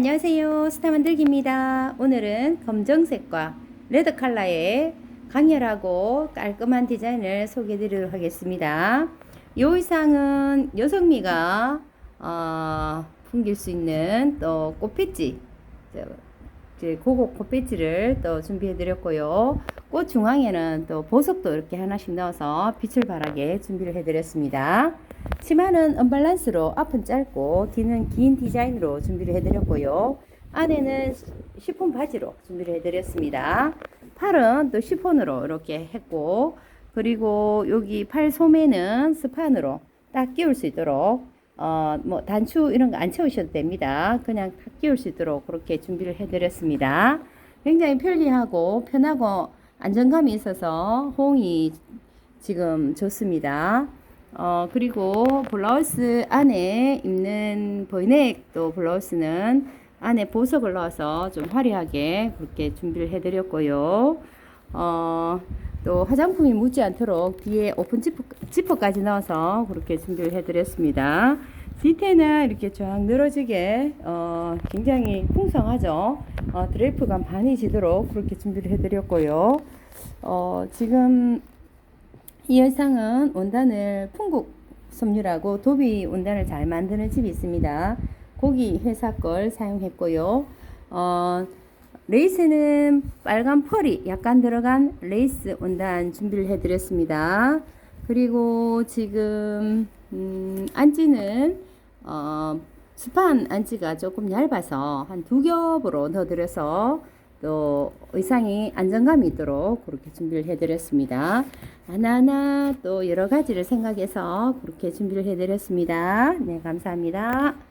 안녕하세요. 스타 만들기입니다. 오늘은 검정색과 레드 컬러의 강렬하고 깔끔한 디자인을 소개해 드리도록 하겠습니다. 이 의상은 여성미가 어, 풍길 수 있는 또 이제 고급 꽃배지를 또 준비해 드렸고요. 꽃 중앙에는 또 보석도 이렇게 하나씩 넣어서 빛을 발하게 준비를 해 드렸습니다. 치마는 언밸런스로 앞은 짧고 뒤는 긴 디자인으로 준비를 해드렸고요. 안에는 시폰 바지로 준비를 해드렸습니다. 팔은 또 시폰으로 이렇게 했고 그리고 여기 팔 소매는 스판으로 딱 끼울 수 있도록 어 뭐 단추 이런 거 안 채우셔도 됩니다. 그냥 딱 끼울 수 있도록 그렇게 준비를 해드렸습니다. 굉장히 편리하고 편하고 안정감이 있어서 호응이 지금 좋습니다. 어, 그리고 블라우스 안에 입는 보이넥 또 블라우스는 안에 보석을 넣어서 좀 화려하게 그렇게 준비를 해드렸고요. 어, 또 화장품이 묻지 않도록 뒤에 오픈 지퍼, 지퍼까지 넣어서 그렇게 준비를 해드렸습니다. 뒤태는 이렇게 쫙 늘어지게 어, 굉장히 풍성하죠. 어, 드레이프감 반이 지도록 그렇게 준비를 해드렸고요. 어, 지금 이 의상은 원단을 풍국 섬유라고 도비 원단을 잘 만드는 집이 있습니다. 고기 회사 걸 사용했고요. 어, 레이스는 빨간 펄이 약간 들어간 레이스 원단 준비를 해드렸습니다. 그리고 지금 음, 안지는 어, 스판 안지가 조금 얇아서 한 두 겹으로 넣어드려서 또 의상이 안정감이 있도록 그렇게 준비를 해드렸습니다. 하나하나 또 여러 가지를 생각해서 그렇게 준비를 해드렸습니다. 네, 감사합니다.